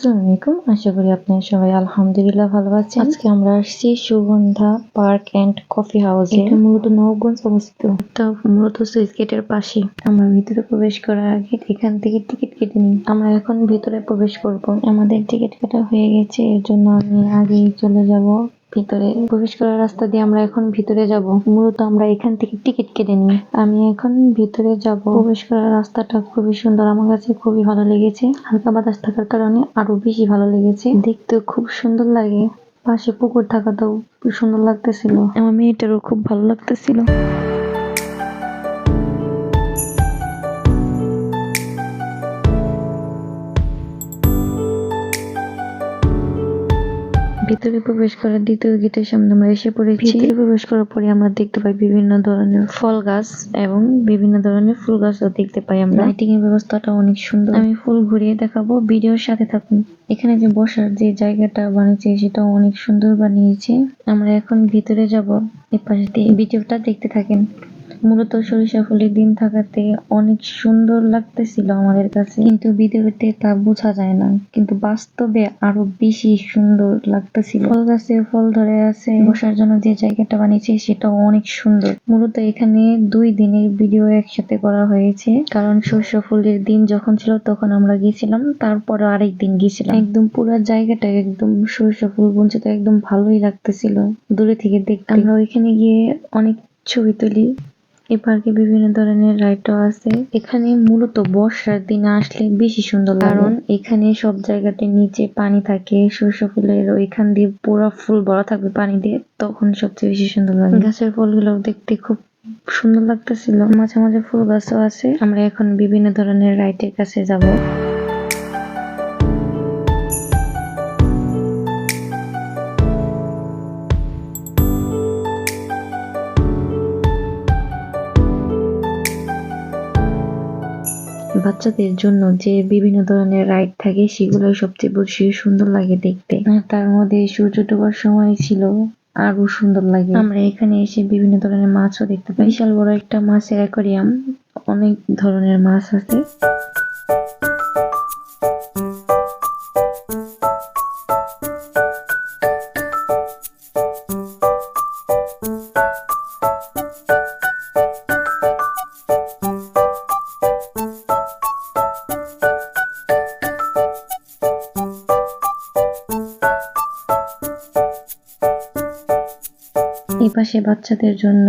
আসসালামু আলাইকুম আশা করি আপনারা সবাই আলহামদুলিল্লাহ ভালো আছেন। আজকে আমরা আসছি Sugandha park and coffee house. এটা মূলত নবগঞ্জ অবস্থিত। এটা মূলত সুইচ গেটের পাশে আমরা ভিতরে প্রবেশ করার আগে এখান থেকে টিকিট কেটে নিই। আমরা এখন ভিতরে প্রবেশ করব। আমাদের টিকিট কাটা হয়ে গেছে এর জন্য আমি আগেই চলে যাব। ভিতরে প্রবেশ করার রাস্তা দিয়ে আমরা এখন ভিতরে যাব। মূলত আমরা এখান থেকে টিকিট কেটে নিই। আমি এখন ভিতরে যাব। প্রবেশ করার রাস্তাটা খুবই সুন্দর। আমার কাছে খুবই ভালো লেগেছে। হালকা বাতাস থাকার কারণে আরও বেশি ভালো লেগেছে। দেখতে খুব সুন্দর লাগে। পাশে পুকুর থাকাটাও সুন্দর লাগতেছিল। আমার মেয়েটারও খুব ভালো লাগতেছিল। ভিতরে প্রবেশ করার দ্বিতীয় গেটের সামনে আমরা এসে পড়েছি। ভিতরে প্রবেশ করার পরে আমরা দেখতে পাই বিভিন্ন ধরনের ফল গাছ এবং বিভিন্ন ধরনের ফুল গাছও দেখতে পাই আমরা। লাইটিং এর ব্যবস্থাটা অনেক সুন্দর। আমি ফুল ঘুরিয়ে দেখাবো ভিডিওর সাথে থাকুন। এখানে যে বসার যে জায়গাটা বানিয়েছে সেটাও অনেক সুন্দর বানিয়েছে। আমরা এখন ভিতরে যাব। এই পাশ দিয়ে ভিডিওটা দেখতে থাকেন। মূলত সরিষা ফুলের দিন থাকাতে অনেক সুন্দর লাগতেছিল আমাদের কাছে। কিন্তু ভিডিওতে তা বোঝা যায় না। কিন্তু বাস্তবে আরও বেশি সুন্দর লাগতেছিল। ফল গাছে ফল ধরে আছে। বসার জন্য যে জায়গাটা বানিয়েছে সেটাও অনেক সুন্দর। মূলত এখানে দুই দিনের ভিডিও একসাথে করা হয়েছে। কারণ সরিষা ফুলের দিন যখন ছিল তখন আমরা গিয়েছিলাম তারপরে আরেক দিন গিয়েছিলাম। একদম পুরো জায়গাটা একদম সরিষা ফুল বুনছে তো একদম ভালোই লাগতেছিল। দূরে থেকে দেখতে। আমরা ওইখানে গিয়ে অনেক ছবি তুলি। এই পার্কে বিভিন্ন ধরনের রাইডও আছে। এখানে মূলত বর্ষার দিনে আসলে বেশি সুন্দর কারণ এখানে সব জায়গাতে নিচে পানি থাকে, সরষে ফুলের ওইখান দিয়ে পুরো ফুল ভরা থাকবে পানি দিয়ে, তখন সবচেয়ে বেশি সুন্দর লাগে। গাছের ফুলগুলো দেখতে খুব সুন্দর লাগতেছিল। মাঝে মাঝে ফুল গাছও আছে। আমরা এখন বিভিন্ন ধরনের রাইটের কাছে যাব। বাচ্চাদের জন্য যে বিভিন্ন ধরনের রাইড থাকে সেগুলো সবচেয়ে বেশি সুন্দর লাগে দেখতে। আর তার মধ্যে সূর্য ডোবার সময় ছিল আরও সুন্দর লাগে। আমরা এখানে এসে বিভিন্ন ধরনের মাছও দেখতে পাই। বিশাল বড় একটা মাছের অ্যাকোরিয়াম অনেক ধরনের মাছ আছে। এই পাশে বাচ্চাদের জন্য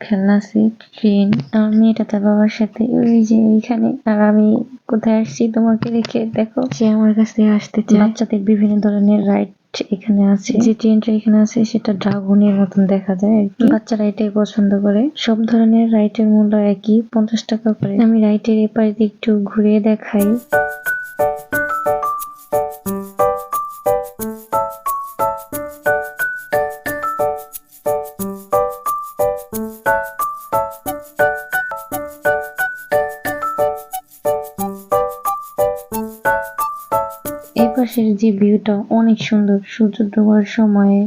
খেলনা আছে ট্রেন আমার মেয়েটা তার বাবার সাথে ওই যে ওইখানে আর আমি কোথায় আসছি তোমাকে রেখে দেখো। সে আমার কাছে আসতে চায়। বাচ্চাদের বিভিন্ন ধরনের রাইড এখানে আছে। যে ট্রেনটা এখানে আছে সেটা ড্রাগনের মতন দেখা যায় আর কি। বাচ্চারা এটাই পছন্দ করে। সব ধরনের রাইটের মূল্য একই পঞ্চাশ টাকা করে। আমি রাইটের এপারে একটু ঘুরে দেখাই। পাশের যে ভিউটা অনেক সুন্দর। সূর্য ডোবার সময়ে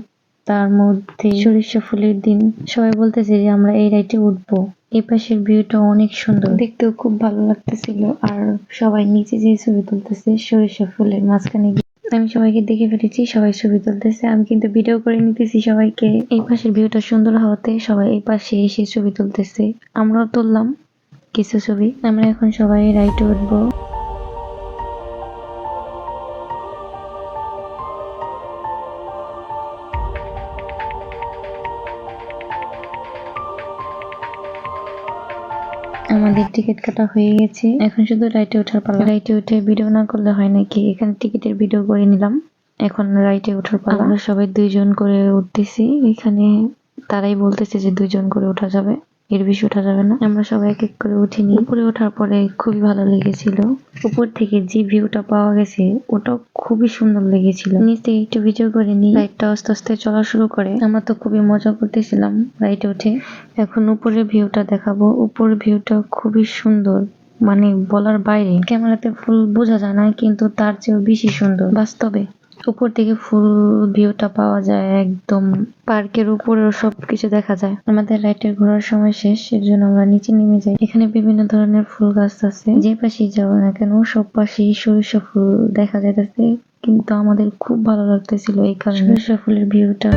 তার মধ্যে সরিষা ফুলের দিন। সবাই বলতেছে যে আমরা এই রাইটে উঠবো। এই পাশের ভিউটা অনেক সুন্দর। দেখতেও খুব ভালো লাগতেছিল। আর সবাই নিচে যে ছবি তুলতেছে, সরিষা ফুলের মাঝখানে আমি সবাইকে দেখে ফেলেছি, সবাই ছবি তুলতেছে। আমি কিন্তু ভিডিও করে নিতেছি সবাইকে। এই পাশের ভিউটা সুন্দর হওয়াতে সবাই এই পাশে এসে ছবি তুলতেছে। আমরাও তুললাম কিছু ছবি। আমরা এখন সবাই রাইটে উঠবো। আমাদের টিকিট কাটা হয়ে গেছে। এখন শুধু রাইটে ওঠার পালা। রাইটে উঠে ভিডিও না করলে হয় নাকি এখানে টিকিটের ভিডিও করে নিলাম। এখন রাইটে ওঠার পালা। আমরা সবাই দুইজন করে উঠতেছি। এখানে তারাই বলতেছে যে দুইজন করে ওঠা যাবে। এর বেশি ওঠা যাবে না। আমরা সবাই এক এক করে উঠিনি উপরে ওঠার পরে খুবই ভালো লেগেছিল। উপর থেকে যে ভিউটা পাওয়া গেছে, ওটাও খুবই সুন্দর লেগেছিল। নিচে একটু ভিডিও করে নিই। রাইডটা আস্তে আস্তে চলা শুরু করে। আমরা তো খুবই মজা করতেছিলাম রাইডে উঠে। এখন উপরের ভিউটা দেখাবো। উপরের ভিউটা খুবই সুন্দর। মানে বলার বাইরে। ক্যামেরাতে ফুল বোঝা যায় না, কিন্তু তার চেয়েও বেশি সুন্দর। বাস্তবে। উপর থেকে ফুল ভিউটা পাওয়া যায় একদম পার্কের সব কিছু দেখা যায়। আমাদের রাইটের ঘোরার সময় শেষ এর জন্য আমরা নিচে নেমে যাই। এখানে বিভিন্ন ধরনের ফুল গাছ আছে। যে পাশেই যাব না কেন, সব পাশেই সরিষা ফুল দেখা যাইতেছে। কিন্তু আমাদের খুব ভালো লাগতেছিল এই কারণে। সরিষা ফুলের ভিউটা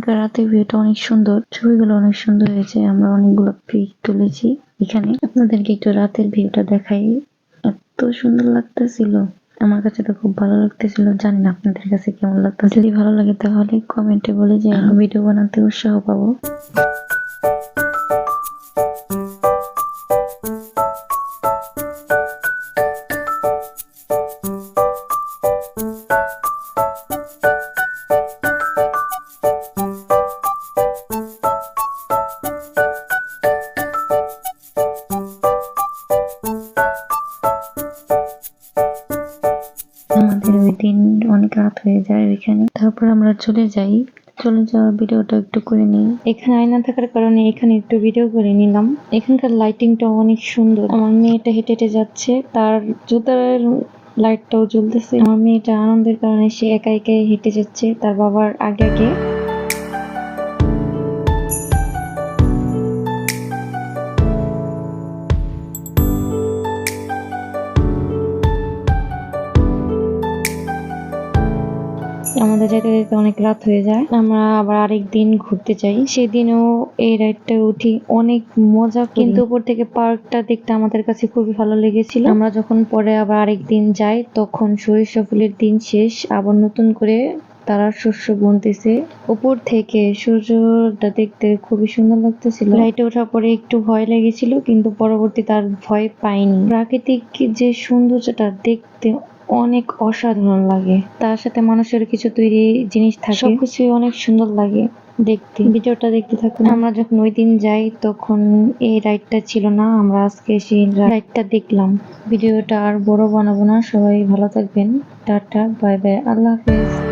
এখানকার রাতের ভিউটা অনেক সুন্দর। ছবিগুলো অনেক সুন্দর হয়েছে। আমরা অনেকগুলো পিক তুলেছি এখানে। আপনাদেরকে একটু রাতের ভিউটা দেখাই। এত সুন্দর লাগতেছিল। আমার কাছে তো খুব ভালো লাগতেছিল। জানি না আপনাদের কাছে কেমন লাগতো যদি ভালো লাগে তাহলে কমেন্টে বলে যে ভিডিও বানাতে উৎসাহ পাবো। তারপর আমরা চলে যাই। চলে যাওয়ার ভিডিওটা একটু করে নিই। এখানে আয়না থাকার কারণে এখানে একটু ভিডিও করে নিলাম। এখানকার লাইটিংটা অনেক সুন্দর। আমার মেয়েটা হেঁটে হেঁটে যাচ্ছে। তার জুতার লাইটটাও জ্বলতেছে। আমার মেয়েটা আনন্দের কারণে সে একা একাই হেঁটে যাচ্ছে। তার বাবার আগে আগে আমাদের যেতে যেতে অনেক রাত হয়ে যায়। আমরা আবার আরেক দিন ঘুরতে যাই। সেদিনও এই রাইডটা উঠি। অনেক মজা কিন্তু উপর থেকে পার্কটা দেখতে আমাদের কাছে খুবই ভালো লেগেছিল। আমরা যখন পরে আবার আরেক দিন যাই তখন সরিষা ফুলের দিন শেষ। আবার নতুন করে তারা শস্য বুনতেছে। উপর থেকে সূর্যটা দেখতে খুবই সুন্দর লাগতেছিল। লাইটে ওঠার পরে একটু ভয় লেগেছিল কিন্তু পরবর্তী তার ভয় পাইনি। প্রাকৃতিক যে সৌন্দর্যটা দেখতে অনেক অসাধারণ লাগে। তার সাথে মানুষের কিছু তৈরি জিনিস থাকে। সবকিছুই অনেক সুন্দর লাগে দেখতে। ভিডিওটা দেখতে থাকুন। আমরা যখন ওই দিন যাই তখন এই রাইডটা ছিল না। আমরা আজকে সেই রাইডটা দেখলাম। ভিডিওটা আর বড় বানাবো না। সবাই ভালো থাকবেন। Tata bye bye. আল্লাহ হাফেজ।